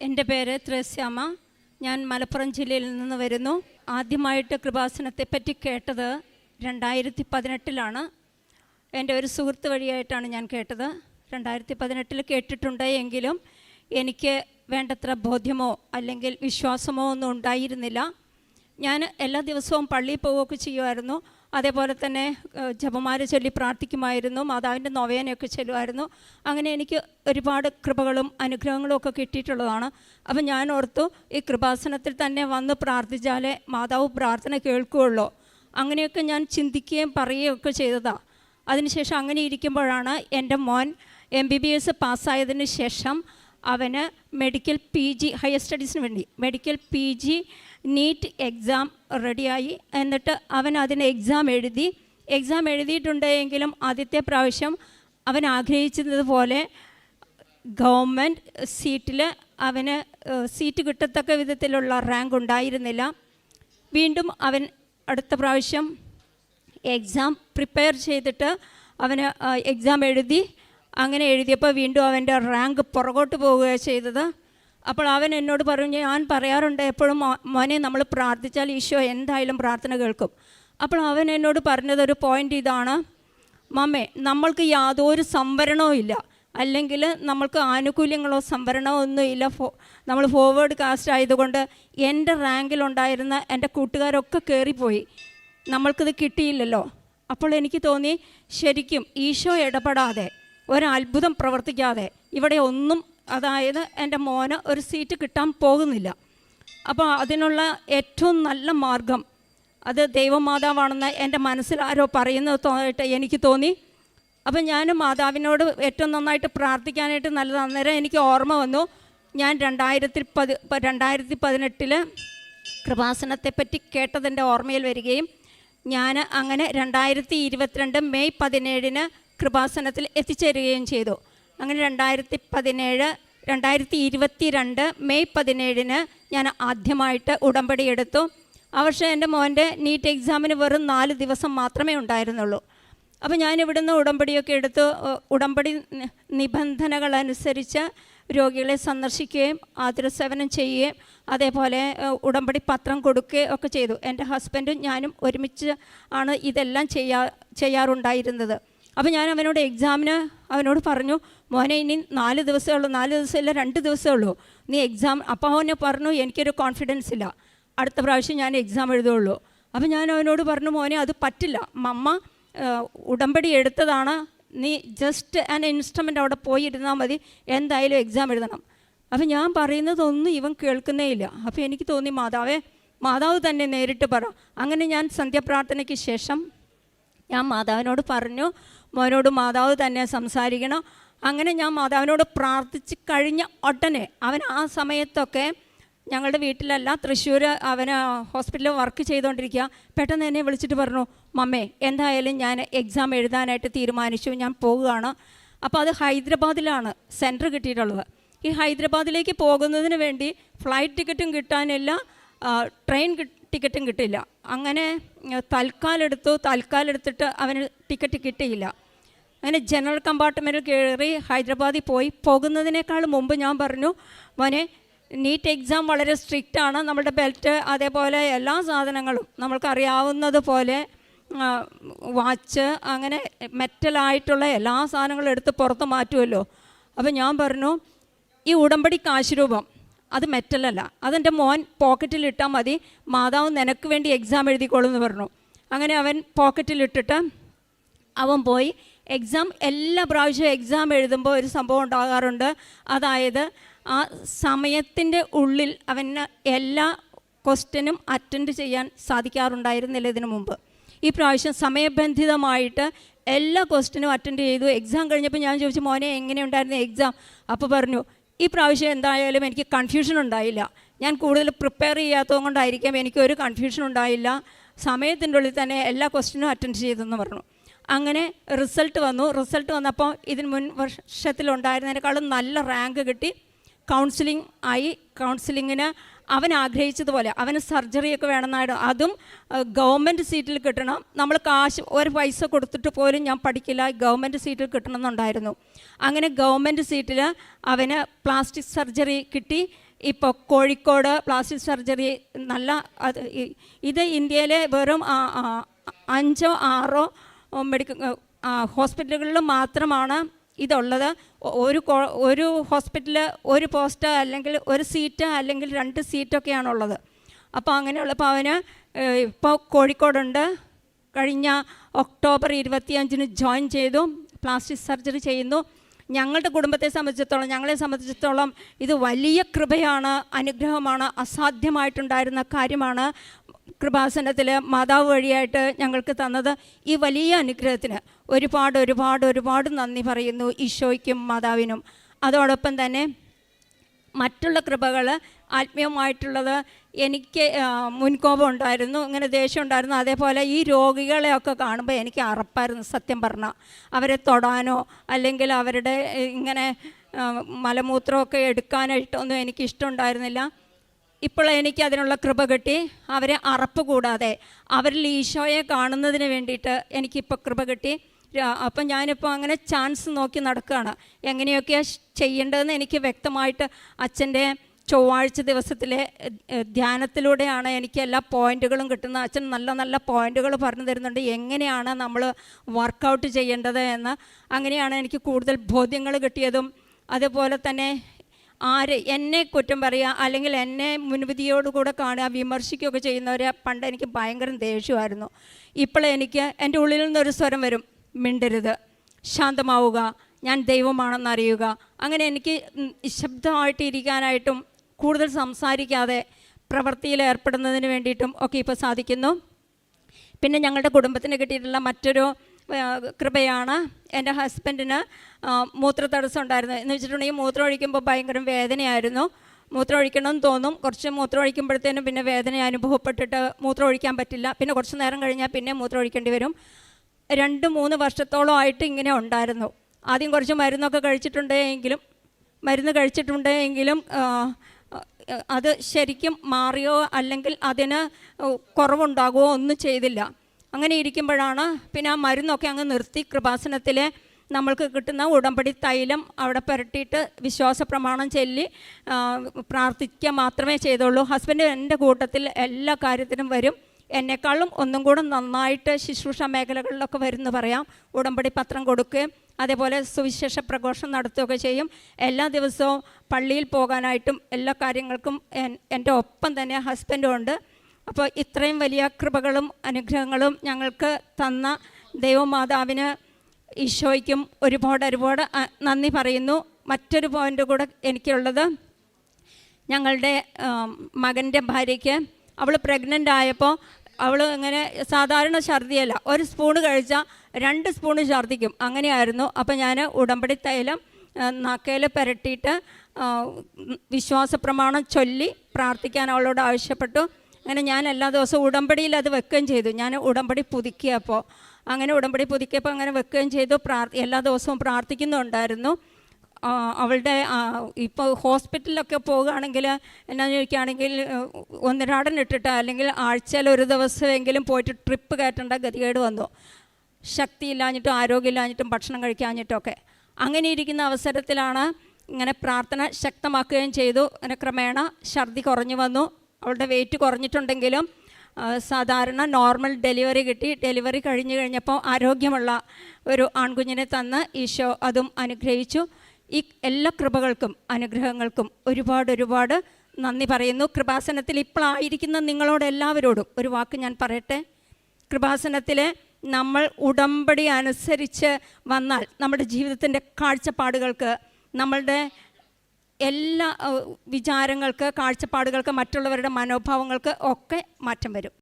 എന്റെ പേര് ത്രേസ്യാമ ഞാൻ മലപ്പുറം ജില്ലയിൽ നിന്ന് വരുന്നു. ആദ്യമായിട്ട് കൃപാസനത്തെ പറ്റി കേട്ടത് രണ്ടായിരത്തി പതിനെട്ടിലാണ് എന്റെ ഒരു സുഹൃത്ത് വഴിയായിട്ടാണ് ഞാൻ കേട്ടത്. രണ്ടായിരത്തി പതിനെട്ടിൽ കേട്ടിട്ടുണ്ട് എങ്കിലും എനിക്ക് വേണ്ടത്ര ബോധ്യമോ അല്ലെങ്കിൽ വിശ്വാസമോ ഒന്നും ഉണ്ടായിരുന്നില്ല. ഞാൻ എല്ലാ ദിവസവും പള്ളിയിൽ പോവുകയൊക്കെ ചെയ്യുമായിരുന്നു. അതേപോലെ തന്നെ ജപമാല ചൊല്ലി പ്രാർത്ഥിക്കുമായിരുന്നു മാതാവിന്റെ നൊവേനയൊക്കെ ചെല്ലുമായിരുന്നു. അങ്ങനെ എനിക്ക് ഒരുപാട് കൃപകളും അനുഗ്രഹങ്ങളും ഒക്കെ കിട്ടിയിട്ടുള്ളതാണ്. അപ്പം ഞാൻ ഓർത്തു ഈ കൃപാസനത്തിൽ തന്നെ വന്ന് പ്രാർത്ഥിച്ചാലേ മാതാവ് പ്രാർത്ഥന കേൾക്കുകയുള്ളൂ. അങ്ങനെയൊക്കെ ഞാൻ ചിന്തിക്കുകയും പറയുകയും ഒക്കെ ചെയ്തതാണ് അതിനുശേഷം അങ്ങനെ ഇരിക്കുമ്പോഴാണ് എന്റെ മോൻ എം ബി ബി എസ് പാസ്സായതിന് ശേഷം അവന് മെഡിക്കൽ പി ജി ഹയർ സ്റ്റഡീസിന് വേണ്ടി medical P G NEET exam റെഡിയായി എന്നിട്ട് അവൻ അതിന് എക്സാം എഴുതി. എക്സാം എഴുതിയിട്ടുണ്ടെങ്കിലും ആദ്യത്തെ പ്രാവശ്യം അവൻ ആഗ്രഹിച്ചതുപോലെ ഗവൺമെന്റ് സീറ്റിൽ അവന് സീറ്റ് കിട്ടത്തക്ക വിധത്തിലുള്ള റാങ്ക് ഉണ്ടായിരുന്നില്ല. വീണ്ടും അവൻ അടുത്ത പ്രാവശ്യം എക്സാം പ്രിപ്പയർ ചെയ്തിട്ട് അവന് എക്സാം എഴുതി. അങ്ങനെ എഴുതിയപ്പോൾ വീണ്ടും അവന്റെ റാങ്ക് പുറകോട്ട് പോവുകയാണ് ചെയ്തത്. അപ്പോൾ അവൻ എന്നോട് പറഞ്ഞു ഞാൻ പറയാറുണ്ട് എപ്പോഴും മോനെ നമ്മൾ പ്രാർത്ഥിച്ചാൽ ഈശോ എന്തായാലും പ്രാർത്ഥന കേൾക്കും. അപ്പോൾ അവൻ എന്നോട് പറഞ്ഞത് ഒരു പോയിന്റ് ഇതാണ്. മമ്മേ നമ്മൾക്ക് യാതൊരു സംവരണവും ഇല്ല. അല്ലെങ്കിൽ നമ്മൾക്ക് ആനുകൂല്യങ്ങളോ സംവരണമോ ഒന്നുമില്ല ഫോ നമ്മൾ ഫോർവേഡ് കാസ്റ്റ് ആയതുകൊണ്ട് എന്റെ റാങ്കിലുണ്ടായിരുന്ന എന്റെ കൂട്ടുകാരൊക്കെ കയറിപ്പോയി നമ്മൾക്കിത് കിട്ടിയില്ലല്ലോ. അപ്പോൾ എനിക്ക് തോന്നി ശരിക്കും ഈശോ ഇടപെടാതെ ഒരത്ഭുതം പ്രവർത്തിക്കാതെ ഇവിടെ ഒന്നും അതായത് എന്റെ മോന് ഒരു സീറ്റ് കിട്ടാൻ പോകുന്നില്ല. അപ്പോൾ അതിനുള്ള ഏറ്റവും നല്ല മാർഗം അത് ദൈവമാതാവാണെന്ന് എന്റെ മനസ്സിൽ ആരോ പറയുന്നത് എനിക്ക് തോന്നി. അപ്പം ഞാൻ മാതാവിനോട് ഏറ്റവും നന്നായിട്ട് പ്രാർത്ഥിക്കാനായിട്ട് നല്ലത് അന്നേരം എനിക്ക് ഓർമ്മ വന്നു. ഞാൻ രണ്ടായിരത്തി പതി രണ്ടായിരത്തി പതിനെട്ടിൽ കൃപാസനത്തെപ്പറ്റി കേട്ടതിന്റെ ഓർമ്മയിൽ വരികയും ഞാൻ അങ്ങനെ രണ്ടായിരത്തി ഇരുപത്തിരണ്ട് മെയ് പതിനേഴിന് കൃപാസനത്തിൽ എത്തിച്ചേരുകയും ചെയ്തു. അങ്ങനെ രണ്ടായിരത്തി പതിനേഴ് രണ്ടായിരത്തി ഇരുപത്തി രണ്ട് മെയ് പതിനേഴിന് ഞാൻ ആദ്യമായിട്ട് ഉടമ്പടി എടുത്തു. ആ വർഷം എന്റെ മോന്റെ നീറ്റ് എക്സാമിന് വെറും നാല് ദിവസം മാത്രമേ ഉണ്ടായിരുന്നുള്ളൂ. അപ്പോൾ ഞാൻ ഇവിടുന്ന് ഉടമ്പടിയൊക്കെ എടുത്ത്. ഉടമ്പടി നിബന്ധനകൾ അനുസരിച്ച് രോഗികളെ സന്ദർശിക്കുകയും ആതുരസേവനം ചെയ്യുകയും അതേപോലെ ഉടമ്പടി പത്രം കൊടുക്കുകയും ഒക്കെ ചെയ്തു. എന്റെ ഹസ്ബൻഡും ഞാനും ഒരുമിച്ച് ആണ് ഇതെല്ലാം ചെയ്യാ ചെയ്യാറുണ്ടായിരുന്നത്. അപ്പോൾ ഞാൻ അവനോട് എക്സാമിന് അവനോട് പറഞ്ഞു മോനെ ഇനി നാല് ദിവസമേ ഉള്ളൂ നാല് ദിവസമല്ല രണ്ട് ദിവസമേ ഉള്ളൂ. നീ എക്സാം അപ്പം അവനെ പറഞ്ഞു എനിക്കൊരു കോൺഫിഡൻസ് ഇല്ല. അടുത്ത പ്രാവശ്യം ഞാൻ എക്സാം എഴുതുള്ളൂ അപ്പം ഞാൻ അവനോട് പറഞ്ഞു മോനെ അത് പറ്റില്ല. മമ്മ ഉടമ്പടി എടുത്തതാണ്. നീ ജസ്റ്റ് ആൻ ഇൻസ്ട്രുമെന്റ് അവിടെ പോയി ഇരുന്നാൽ മതി. എന്തായാലും എക്സാം എഴുതണം. അപ്പം ഞാൻ പറയുന്നതൊന്നും ഇവൻ കേൾക്കുന്നേ ഇല്ല. അപ്പോൾ എനിക്ക് തോന്നി മാതാവേ മാതാവ് തന്നെ നേരിട്ട് പറ. അങ്ങനെ ഞാൻ സന്ധ്യാപ്രാർത്ഥനയ്ക്ക് ശേഷം ഞാൻ മാതാവിനോട് പറഞ്ഞു മോനോട് മാതാവ് തന്നെ സംസാരിക്കണം. അങ്ങനെ ഞാൻ മാതാവിനോട് പ്രാർത്ഥിച്ച് കഴിഞ്ഞ ഉടനെ അവൻ ആ സമയത്തൊക്കെ ഞങ്ങളുടെ വീട്ടിലല്ല തൃശ്ശൂർ അവന് ഹോസ്പിറ്റലിൽ വർക്ക് ചെയ്തുകൊണ്ടിരിക്കുക. പെട്ടെന്ന് എന്നെ വിളിച്ചിട്ട് പറഞ്ഞു മമ്മേ എന്തായാലും ഞാൻ എക്സാം എഴുതാനായിട്ട് തീരുമാനിച്ചു ഞാൻ പോവുകയാണ്. അപ്പോൾ അത് ഹൈദരാബാദിലാണ് സെന്റർ കിട്ടിയിട്ടുള്ളത്. ഈ ഹൈദരാബാദിലേക്ക് പോകുന്നതിന് വേണ്ടി ഫ്ലൈറ്റ് ടിക്കറ്റും കിട്ടാനില്ല ട്രെയിൻ ടിക്കറ്റും കിട്ടില്ല അങ്ങനെ തൽക്കാലം എടുത്തു തൽക്കാലം എടുത്തിട്ട് അവന് ടിക്കറ്റ് കിട്ടിയില്ല. അങ്ങനെ ജനറൽ കമ്പാർട്ട്മെന്റിൽ കയറി ഹൈദരാബാദിൽ പോയി. പോകുന്നതിനേക്കാൾ മുമ്പ് ഞാൻ പറഞ്ഞു മോനെ നീറ്റ് എക്സാം വളരെ സ്ട്രിക്റ്റ് ആണ്. നമ്മുടെ ബെൽറ്റ് അതേപോലെ എല്ലാ സാധനങ്ങളും നമ്മൾക്കറിയാവുന്നത് പോലെ വാച്ച് അങ്ങനെ മെറ്റലായിട്ടുള്ള എല്ലാ സാധനങ്ങളും എടുത്ത് പുറത്ത് മാറ്റുമല്ലോ. അപ്പോൾ ഞാൻ പറഞ്ഞു ഈ ഉടമ്പടി കാശ് രൂപം. അത് മെറ്റലല്ല അതെന്റെ മോൻ പോക്കറ്റിലിട്ടാൽ മതി. മാതാവ് നിനക്ക് വേണ്ടി എക്സാം എഴുതിക്കോളും എന്ന് പറഞ്ഞു. അങ്ങനെ അവൻ പോക്കറ്റിലിട്ടിട്ട് അവൻ പോയി. എക്സാം എല്ലാ പ്രാവശ്യവും എക്സാം എഴുതുമ്പോൾ ഒരു സംഭവം ഉണ്ടാകാറുണ്ട്. അതായത് ആ സമയത്തിന്റെ ഉള്ളിൽ അവന് എല്ലാ ക്വസ്റ്റ്യനും അറ്റൻഡ് ചെയ്യാൻ സാധിക്കാറുണ്ടായിരുന്നില്ല ഇതിനു മുമ്പ്. ഈ പ്രാവശ്യം സമയബന്ധിതമായിട്ട് എല്ലാ ക്വസ്റ്റ്യനും അറ്റൻഡ് ചെയ്തു. എക്സാം കഴിഞ്ഞപ്പോൾ ഞാൻ ചോദിച്ചു മോനെ എങ്ങനെയുണ്ടായിരുന്നു എക്സാം അപ്പോൾ പറഞ്ഞു ഈ പ്രാവശ്യം എന്തായാലും എനിക്ക് കൺഫ്യൂഷൻ ഉണ്ടായില്ല. ഞാൻ കൂടുതൽ പ്രിപ്പയർ ചെയ്യാത്തത് കൊണ്ടായിരിക്കാം എനിക്ക് ഒരു കൺഫ്യൂഷൻ ഉണ്ടായില്ല. സമയത്തിന്റെ ഉള്ളിൽ തന്നെ എല്ലാ ക്വസ്റ്റിനും അറ്റൻഡ് ചെയ്തെന്ന് പറഞ്ഞു. അങ്ങനെ റിസൾട്ട് വന്നു. റിസൾട്ട് വന്നപ്പോൾ ഇതിന് മുൻ വർഷത്തിലുണ്ടായിരുന്നതിനേക്കാളും നല്ല റാങ്ക് കിട്ടി. കൗൺസിലിംഗ് ആയി. കൗൺസിലിങ്ങിന് അവൻ ആഗ്രഹിച്ചതുപോലെ അവന് സർജറിയൊക്കെ വേണമെന്നായിട്ട് അതും ഗവൺമെന്റ് സീറ്റിൽ കിട്ടണം. നമ്മൾ കാശ് ഒരു പൈസ കൊടുത്തിട്ട് പോലും ഞാൻ പഠിക്കില്ല. ഗവൺമെന്റ് സീറ്റിൽ കിട്ടണമെന്നുണ്ടായിരുന്നു അങ്ങനെ ഗവൺമെന്റ് സീറ്റിൽ അവന് പ്ലാസ്റ്റിക് സർജറി കിട്ടി. ഇപ്പോൾ കോഴിക്കോട് പ്ലാസ്റ്റിക് സർജറി നല്ല ഇത് ഇന്ത്യയിലെ വെറും അഞ്ചോ ആറോ മെഡിക്കൽ ഹോസ്പിറ്റലുകളിൽ മാത്രമാണ് ഇതുള്ളത് ഒരു ഒരു ഹോസ്പിറ്റൽ ഒരു പോസ്റ്റ് അല്ലെങ്കിൽ ഒരു സീറ്റ് അല്ലെങ്കിൽ രണ്ട് സീറ്റൊക്കെയാണുള്ളത്. അപ്പോൾ അങ്ങനെയുള്ളപ്പോൾ അവന് ഇപ്പോൾ കോഴിക്കോടുണ്ട്. കഴിഞ്ഞ ഒക്ടോബർ ഇരുപത്തിയഞ്ചിന് ജോയിൻ ചെയ്തു പ്ലാസ്റ്റിക് സർജറി ചെയ്യുന്നു. ഞങ്ങളുടെ കുടുംബത്തെ സംബന്ധിച്ചിടത്തോളം ഞങ്ങളെ സംബന്ധിച്ചിടത്തോളം ഇത് വലിയ കൃപയാണ് അനുഗ്രഹമാണ് അസാധ്യമായിട്ടുണ്ടായിരുന്ന കാര്യമാണ്. കൃപാസനത്തിൽ മാതാവ് വഴിയായിട്ട് ഞങ്ങൾക്ക് തന്നത് ഈ വലിയ അനുഗ്രഹത്തിന് ഒരുപാട് ഒരുപാട് ഒരുപാട് നന്ദി പറയുന്നു ഈശോയ്ക്കും മാതാവിനും. അതോടൊപ്പം തന്നെ മറ്റുള്ള കൃപകൾ ആത്മീയമായിട്ടുള്ളത് എനിക്ക് മുൻകോപം ഉണ്ടായിരുന്നു ഇങ്ങനെ ദേഷ്യം ഉണ്ടായിരുന്നു. അതേപോലെ ഈ രോഗികളെയൊക്കെ കാണുമ്പോൾ എനിക്ക് അറപ്പായിരുന്നു സത്യം പറഞ്ഞാൽ അവരെ തൊടാനോ അല്ലെങ്കിൽ അവരുടെ ഇങ്ങനെ മലമൂത്രമൊക്കെ എടുക്കാനായിട്ടൊന്നും എനിക്ക് ഇഷ്ടമുണ്ടായിരുന്നില്ല ഇപ്പോൾ എനിക്ക് അതിനുള്ള കൃപ കിട്ടി. അവരെ അറപ്പ് കൂടാതെ അവരിൽ ഈശോയെ കാണുന്നതിന് വേണ്ടിയിട്ട് എനിക്കിപ്പോൾ കൃപ കിട്ടി. അപ്പം ഞാനിപ്പോൾ അങ്ങനെ ചാൻസ് നോക്കി നടക്കുകയാണ് എങ്ങനെയൊക്കെയാണ് ചെയ്യേണ്ടതെന്ന് എനിക്ക് വ്യക്തമായിട്ട് അച്ഛന്റെ ചൊവ്വാഴ്ച ദിവസത്തിലെ ധ്യാനത്തിലൂടെയാണ് എനിക്ക് എല്ലാ പോയിന്റുകളും കിട്ടുന്നത്. അച്ഛൻ നല്ല നല്ല പോയിന്റുകൾ പറഞ്ഞു തരുന്നുണ്ട്. എങ്ങനെയാണ് നമ്മൾ വർക്കൗട്ട് ചെയ്യേണ്ടത് എന്ന്. അങ്ങനെയാണ് എനിക്ക് കൂടുതൽ ബോധ്യങ്ങൾ കിട്ടിയതും. അതുപോലെ തന്നെ ആര് എന്നെ കുറ്റം പറയുക അല്ലെങ്കിൽ എന്നെ മുൻവിധിയോടുകൂടെ കാണുക വിമർശിക്കുകയൊക്കെ ചെയ്യുന്നവരെ പണ്ട് എനിക്ക് ഭയങ്കര ദേഷ്യമായിരുന്നു. ഇപ്പോൾ എനിക്ക് എന്റെ ഉള്ളിൽ നിന്നൊരു സ്വരം വരും. മിണ്ടരുത്. ശാന്തമാവുക. ഞാൻ ദൈവമാണെന്ന് അറിയുക. അങ്ങനെ എനിക്ക് നിശബ്ദമായിട്ടിരിക്കാനായിട്ടും കൂടുതൽ സംസാരിക്കാതെ പ്രവൃത്തിയിൽ ഏർപ്പെടുന്നതിന് വേണ്ടിയിട്ടും ഒക്കെ ഇപ്പോൾ സാധിക്കുന്നു. പിന്നെ ഞങ്ങളുടെ കുടുംബത്തിന് കിട്ടിയിട്ടുള്ള മറ്റൊരു കൃപയാണ്. എന്റെ ഹസ്ബൻഡിന് മൂത്ര തടസ്സം ഉണ്ടായിരുന്നു എന്ന് വെച്ചിട്ടുണ്ടെങ്കിൽ മൂത്രം ഒഴിക്കുമ്പോൾ ഭയങ്കര വേദനയായിരുന്നു. മൂത്രം ഒഴിക്കണമെന്ന് തോന്നും. കുറച്ച് മൂത്രം ഒഴിക്കുമ്പോഴത്തേനും പിന്നെ വേദന അനുഭവപ്പെട്ടിട്ട് മൂത്രം ഒഴിക്കാൻ പറ്റില്ല. പിന്നെ കുറച്ച് നേരം കഴിഞ്ഞാൽ പിന്നെ മൂത്രം ഒഴിക്കേണ്ടി വരും. രണ്ട് മൂന്ന് വർഷത്തോളം ആയിട്ട് ഇങ്ങനെ ഉണ്ടായിരുന്നു. ആദ്യം കുറച്ച് മരുന്നൊക്കെ കഴിച്ചിട്ടുണ്ടെങ്കിലും മരുന്ന് കഴിച്ചിട്ടുണ്ടെങ്കിലും അത് ശരിക്കും മാറിയോ അല്ലെങ്കിൽ അതിന് കുറവുണ്ടാകുമോ ഒന്നും ചെയ്തില്ല. അങ്ങനെ ഇരിക്കുമ്പോഴാണ് പിന്നെ ആ മരുന്നൊക്കെ അങ്ങ് നിർത്തി കൃപാസനത്തിൽ നമ്മൾക്ക് കിട്ടുന്ന ഉടമ്പടി തൈലം അവിടെ പുരട്ടിയിട്ട് വിശ്വാസ പ്രമാണം ചൊല്ലി പ്രാർത്ഥിക്കുക മാത്രമേ ചെയ്തുള്ളൂ. ഹസ്ബൻഡ് എന്റെ കൂട്ടത്തിൽ എല്ലാ കാര്യത്തിനും വരും. എന്നെക്കാളും ഒന്നും കൂടെ നന്നായിട്ട് ശുശ്രൂഷ മേഖലകളിലൊക്കെ വരുമെന്ന് പറയാം. ഉടമ്പടി പത്രം കൊടുക്കുകയും അതേപോലെ സുവിശേഷ പ്രഘോഷം നടത്തുകയൊക്കെ ചെയ്യും. എല്ലാ ദിവസവും പള്ളിയിൽ പോകാനായിട്ടും എല്ലാ കാര്യങ്ങൾക്കും എന്റെ ഒപ്പം തന്നെ ഹസ്ബൻഡും ഉണ്ട്. അപ്പോൾ ഇത്രയും വലിയ കൃപകളും അനുഗ്രഹങ്ങളും ഞങ്ങൾക്ക് തന്ന ദൈവമാതാവിന് ഈശോയ്ക്കും ഒരുപാട് ഒരുപാട് നന്ദി പറയുന്നു. മറ്റൊരു പോയിന്റ് കൂടെ എനിക്കുള്ളത്. ഞങ്ങളുടെ മകന്റെ ഭാര്യയ്ക്ക് അവൾ പ്രഗ്നന്റ് ആയപ്പോൾ അവൾ ഇങ്ങനെ സാധാരണ ഛർദിയല്ല. ഒരു സ്പൂണ് കഴിച്ചാൽ രണ്ട് സ്പൂണ് ഛർദിക്കും. അങ്ങനെയായിരുന്നു. അപ്പോൾ ഞാൻ ഉടമ്പടി തൈലം നാക്കയിൽ പുരട്ടിയിട്ട് വിശ്വാസ പ്രമാണം ചൊല്ലി പ്രാർത്ഥിക്കാൻ അവളോട് ആവശ്യപ്പെട്ടു. അങ്ങനെ ഞാൻ എല്ലാ ദിവസവും ഉടമ്പടിയിൽ അത് വെക്കുകയും ചെയ്തു. ഞാൻ ഉടമ്പടി പുതുക്കിയപ്പോൾ അങ്ങനെ ഉടമ്പടി പുതുക്കിയപ്പോൾ അങ്ങനെ വെക്കുകയും ചെയ്തു. പ്രാർ എല്ലാ ദിവസവും പ്രാർത്ഥിക്കുന്നുണ്ടായിരുന്നു. അവളുടെ ഇപ്പോൾ ഹോസ്പിറ്റലിലൊക്കെ പോവുകയാണെങ്കിൽ എന്നാന്ന് ചോദിക്കുകയാണെങ്കിൽ ഒന്നിരാടൻ ഇട്ടിട്ട് അല്ലെങ്കിൽ ആഴ്ചയിൽ ഒരു ദിവസമെങ്കിലും പോയിട്ട് ട്രിപ്പ് കയറ്റേണ്ട ഗതികേട് വന്നു. ശക്തിയില്ലാഞ്ഞിട്ടും ആരോഗ്യമില്ലാഞ്ഞിട്ടും ഭക്ഷണം കഴിക്കാഞ്ഞിട്ടൊക്കെ. അങ്ങനെ ഇരിക്കുന്ന അവസരത്തിലാണ് ഇങ്ങനെ പ്രാർത്ഥന ശക്തമാക്കുകയും ചെയ്തു. അങ്ങനെ ക്രമേണ ഛർദി കുറഞ്ഞു വന്നു. അവളുടെ വെയിറ്റ് കുറഞ്ഞിട്ടുണ്ടെങ്കിലും സാധാരണ നോർമൽ ഡെലിവറി കിട്ടി. ഡെലിവറി കഴിഞ്ഞു കഴിഞ്ഞപ്പോൾ ആരോഗ്യമുള്ള ഒരു ആൺകുഞ്ഞിനെ തന്ന് ഈശോ അതും അനുഗ്രഹിച്ചു. ഈ എല്ലാ കൃപകൾക്കും അനുഗ്രഹങ്ങൾക്കും ഒരുപാട് ഒരുപാട് നന്ദി പറയുന്നു. കൃപാസനത്തിൽ ഇപ്പോഴായിരിക്കുന്ന നിങ്ങളോട് എല്ലാവരോടും ഒരു വാക്ക് ഞാൻ പറയട്ടെ. കൃപാസനത്തിൽ നമ്മൾ ഉടമ്പടി അനുസരിച്ച് വന്നാൽ നമ്മുടെ ജീവിതത്തിന്റെ കാഴ്ചപ്പാടുകൾക്ക് നമ്മളുടെ എല്ലാ വിചാരങ്ങൾക്ക് കാഴ്ചപ്പാടുകൾക്ക് മറ്റുള്ളവരുടെ മനോഭാവങ്ങൾക്ക് ഒക്കെ മാറ്റം വരും.